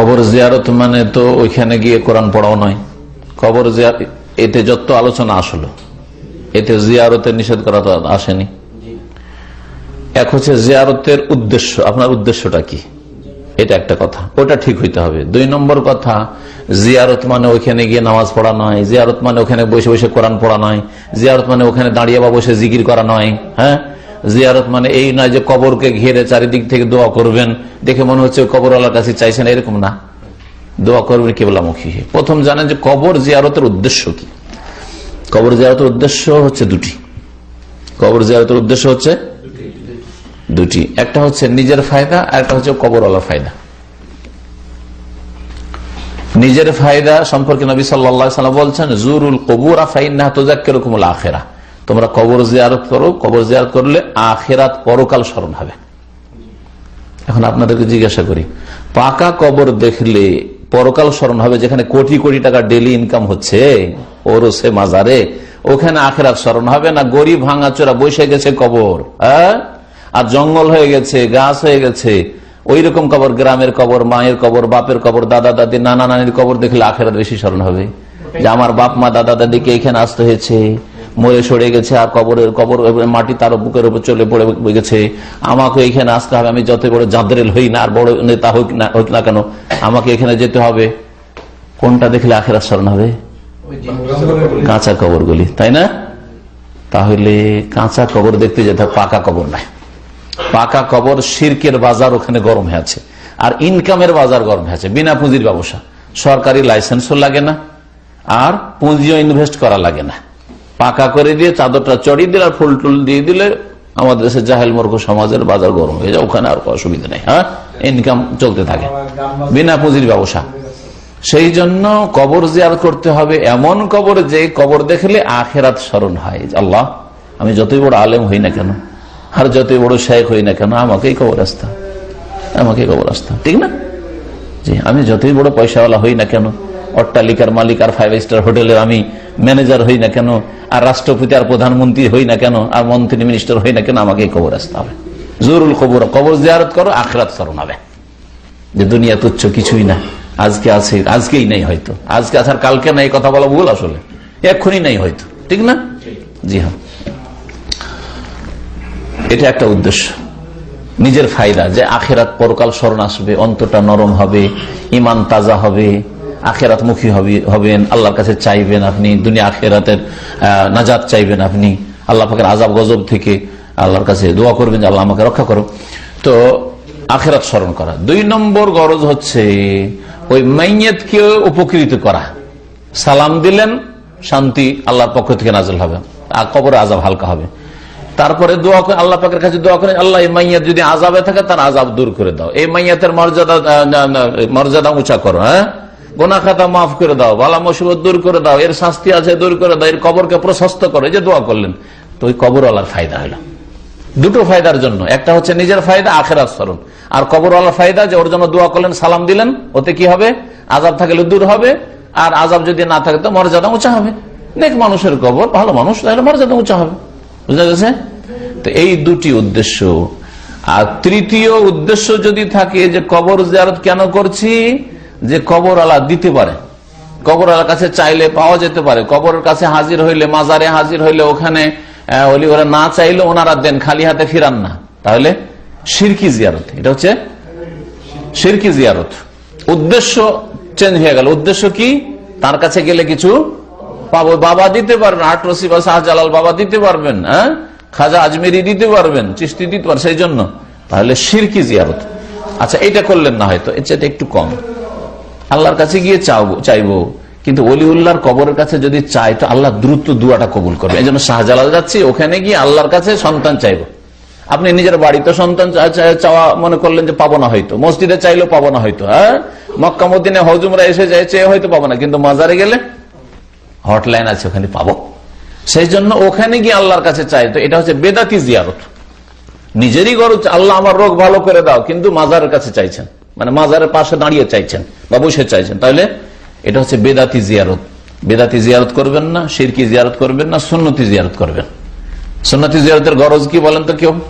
কবর জিয়ারত মানে তো ওইখানে গিয়ে কোরআন পড়াও নয়। কবর জিয়ার এতে যত আলোচনা আসলো, এতে জিয়ারতের নিষেধ করা তো আসেনি। এক হচ্ছে জিয়ারতের উদ্দেশ্য, আপনার উদ্দেশ্যটা কি? এটা একটা কথা, ওটা ঠিক হইতে হবে। দুই নম্বর কথা, জিয়ারত মানে ওইখানে গিয়ে নামাজ পড়া নয়, জিয়ারত মানে ওখানে বসে বসে কোরআন পড়া নয়, জিয়ারত মানে ওখানে দাঁড়িয়ে বা বসে জিকির করা নয় হ্যাঁ? জিয়ারত মানে এই নয় যে কবরকে ঘিরে চারিদিক থেকে দোয়া করবেন। দেখে মনে হচ্ছে কবরওয়ালার কাছে চাইছেন, এরকম না। দোয়া করবেন কেবলামুখী। প্রথম জানেন যে কবর জিয়ারতের উদ্দেশ্য কি? কবর জিয়ারতের উদ্দেশ্য হচ্ছে দুটি। কবর জিয়ারতের উদ্দেশ্য হচ্ছে দুটি। একটা হচ্ছে নিজের ফায়দা, আর একটা হচ্ছে কবরওয়ালার ফায়দা। নিজের ফায়দা সম্পর্কে নবী সাল্লাম বলছেন, জুরুল কবুর তোজাক্কেরকমুল আখেরা তোমরা কবর জিয়ারত করো, কবর জিয়ারত করলে আখেরাত পরকাল স্মরণ হবে। এখন আপনাদেরকে জিজ্ঞাসা করি, পাকা কবর দেখলে পরকাল স্মরণ হবে যেখানে কোটি কোটি টাকা ডেলি ইনকাম হচ্ছে? ওরসে মাজারে। ওখানে আখেরাত স্মরণ হবে না গরিব ভাঙাচোরা বসে গেছে কবর? হ্যাঁ? আর জঙ্গল হয়ে গেছে, গাছ হয়ে গেছে। ওই রকম কবর, গ্রামের কবর, মায়ের কবর, বাপের কবর, দাদা দাদি, নানা নানির কবর দেখলে আখেরাত বেশি স্মরণ হবে। যে আমার বাপ মা, দাদা দাদিকে এখানে আসতে হয়েছে। মরে সরে গেছে, আর কবরের কবর মাটি তার বুকের উপর চলে পড়ে গেছে। আমাকে এখানে আসতে হবে, আমি যত বড় জাদরেল হই না, আর বড় নেতা হোক না হোক না কেন, আমাকে এখানে যেতে হবে। কোনটা দেখলে আখেরাত স্মরণ হবে? কাঁচা কবরগুলি, তাই না? তাহলে কাঁচা কবর দেখতে যেতে পাকা কবর নাই পাকা কবর সিরকের বাজার ওখানে গরম হয়ে আছে, আর ইনকামের বাজার গরম হয়ে আছে, বিনা পুঁজির ব্যবসা। সরকারি লাইসেন্সও লাগে না, আর পুঁজিও ইনভেস্ট করা লাগে না। পাকা করে দিয়ে চাদরটা চড়িয়ে দিলে আর ফুল টুল দিয়ে দিলে আমাদের দেশে জাহেল মূর্খ সমাজের বাজার গরম হয়ে যায়, ওখানে আর অসুবিধা নেই হ্যাঁ ইনকাম চলতে থাকে বিনা পুঁজির ব্যবসা সেই জন্য কবর জিয়ার করতে হবে এমন কবর যে কবর দেখলে আখেরাত স্মরণ হয় আল্লাহ, আমি যতই বড় আলেম হই না কেন, আর যতই বড় শেখ হই না কেন, আমাকেই কবর আসতে হবে। আমাকেই কবর আসতে হবে। ঠিক না জি, আমি যতই বড় পয়সাওয়ালা হই না কেন অট্টালিকার মালিক আর ফাইভ স্টার হোটেলের আমি ম্যানেজার হই না কেন? আর রাষ্ট্রপতি আর প্রধানমন্ত্রী হই না কেন? আর মন্ত্রী মিনিস্টার হই না কেন? আমাকে কবর আসতে হবে। জরুল কবর কবর জিয়ারত করো, আখরাত স্মরণ হবে। যে দুনিয়া তুচ্ছ কিছুই না। আজকে আছে, আজকেই নেই হয়তো। আজকে আছে আর কালকে নাই কথা বলা ভুল আসলে। এক্ষুনি নেই হয়তো। ঠিক না? জি হ্যাঁ। এটা একটা উদ্দেশ্য। নিজের ফায়দা যে আখেরাত পরকাল স্মরণ আসবে অন্তটা নরম হবে ইমান তাজা হবে আখেরাত মুখী হবেন। আল্লাহর কাছে চাইবেন আপনি, দুনিয়া আখেরাতের নাজাত চাইবেন আপনি। আল্লাহ পাকের আজাব গজব থেকে আল্লাহর কাছে দোয়া করবেন যে আল্লাহ আমাকে রক্ষা করো তো আখেরাত স্মরণ করা। দুই নম্বর গরজ হচ্ছে ওই মাইয়াতকে উপকৃত করা। সালাম দিলেন, শান্তি আল্লাহর পক্ষ থেকে নাজল হবে। আর কবরে আজাব হালকা হবে। তারপরে দোয়া করে, আল্লাহ পাকের কাছে দোয়া করেন, আল্লাহ, এই মাইয়াত যদি আজাবে থাকে, তার আজাব দূর করে দাও। এই মাইয়াতের মর্যাদা মর্যাদা উঁচা করো হ্যাঁ? গোনা খাতা মাফ করে দাও, বালা মুসিবত দূর করে দাও, এর শাস্তি আছে দূর করে দাও, এর কবরকে প্রশস্ত করো যে দোয়া করলেন, তো ওই কবরওয়ালার ফায়দা হলো। দুটো ফায়দার জন্য, একটা হচ্ছে নিজের ফায়দা আখের স্মরণ। আর কবরওয়ালার ফায়দা যে ওর জন্য দোয়া করলেন, সালাম দিলেন, ওতে কি হবে? আজাব থাকলে দূর হবে, আর আজাব যদি না থাকে তো মর্যাদা উঁচা হবে। নেক মানুষের কবর, ভালো মানুষ, তাহলে মর্যাদা উঁচা হবে। বুঝা গেছে? তো এই দুটি উদ্দেশ্য। আর তৃতীয় উদ্দেশ্য যদি থাকে যে কবর জিয়ারত কেন করছি? যে কবর আলা দিতে পারে। কবর আলার কাছে চাইলে পাওয়া যেতে পারে। কবরের কাছে হাজির হইলে, মাজারে হাজির হইলে ওখানে না চাইলে ওনারা দেন, খালি হাতে ফিরান না। তাহলে সিরকি জিয়ারত। এটা হচ্ছে সিরকি জিয়ারত। উদ্দেশ্য চেঞ্জ হয়ে গেল। উদ্দেশ্য কি? তার কাছে গেলে কিছু পাবো। বাবা দিতে পারবেন। আটরসি বা শাহজালাল বাবা দিতে পারবেন হ্যাঁ? খাজা আজমেরি দিতে পারবেন চিস্তি দিতে পারবেন, সেই জন্য। তাহলে সিরকি জিয়ারত। আচ্ছা এটা করলেন না হয়তো। চাইতে একটু কম। আল্লাহর কাছে গিয়ে চাইব। কিন্তু অলিউল্লাহর কবরের কাছে যদি চাই তো আল্লাহ দ্রুত দুয়াটা কবুল করবে। এই জন্য শাহজালাল যাচ্ছি, ওখানে গিয়ে আল্লাহর কাছে সন্তান চাইব। আপনি নিজের বাড়িতে সন্তান চাওয়া মনে করলেন যে পাবো না হয়তো। মসজিদে চাইলেও পাবো না হয়তো হ্যাঁ? মক্কা মদিনে হজুমরা এসে যায়, চেয়ে হয়তো পাবো না। কিন্তু মাজারে গেলে হটলাইন আছে, ওখানে পাবো। সেই জন্য ওখানে গিয়ে আল্লাহর কাছে চাই, তো এটা হচ্ছে বেদাতি জিয়ারত। নিজেরই গরজ আল্লাহ আমার রোগ ভালো করে দাও, কিন্তু মাজারের কাছে চাইছেন। মানে মাজারের পাশে দাঁড়িয়ে চাইছেন বা বসে চাইছেন। তাহলে এটা হচ্ছে বেদাতি জিয়ারত। বেদাতি জিয়ারত করবেন না সিরকি জিয়ারত করবেন না সুন্নতি জিয়ারত করবেন। সুন্নতি জিয়ারতের গরজ কি বলেন তো কেউ?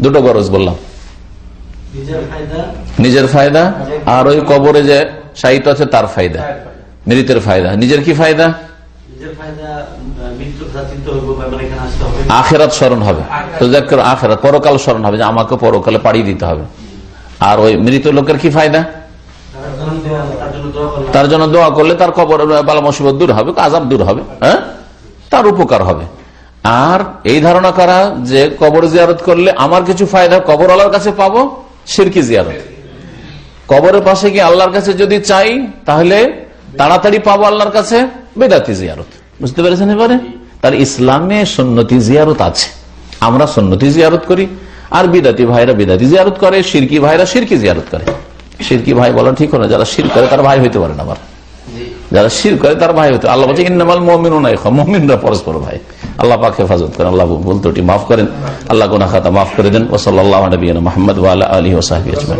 দুটো গরজ বললাম। নিজের ফায়দা? আর ওই কবরে যে সাহিত্য আছে তার ফায়দা। মৃতের ফায়দা। নিজের কি ফায়দা? হবে। আখেরাত স্মরণ হবে। তো আখেরাত পরকাল স্মরণ হবে যে আমাকে পরকালে পাড়িয়ে দিতে হবে। আর ওই মৃত লোকের কি ফায়দা? তার জন্য দোয়া- করলে তার কবর বালা মুসিবত দূর হবে আজাব দূর হবে হ্যাঁ? তার উপকার হবে। আর এই ধারণা করা যে কবর জিয়ারত করলে আমার কিছু ফায়দা কবর আল্লাহর কাছে পাবো, সিরকি জিয়ারত। কবরের পাশে গিয়ে আল্লাহর কাছে যদি চাই, তাহলে তাড়াতাড়ি পাবো আল্লাহর কাছে বেদাতি জিয়ারত। বুঝতে পেরেছেন এবারে? তার ইসলামে সন্নতি জিয়ারত আছে। আমরা সন্নতি জিয়ারত করি। আর বিদাতি ভাইরা বিদাতি জিয়ারত করে সিরকি ভাইরা সিরকি জিয়ারত করে। সিরকি ভাই বলা ঠিক না যারা সির করে তার ভাই হইতে পারে না আমার যারা সির করে তার ভাই হইতে আল্লাহ বলছে ইন্নামাল মমিন মমিনরা পরস্পর ভাই। আল্লাহ পাক হেফাজত করেন আল্লাহ ভুল ত্রুটি মাফ করেন আল্লাহ গুনা খাতা মাফ করে দেন। ওসল্লাহ নবীন মোহাম্মদ আলী আজমান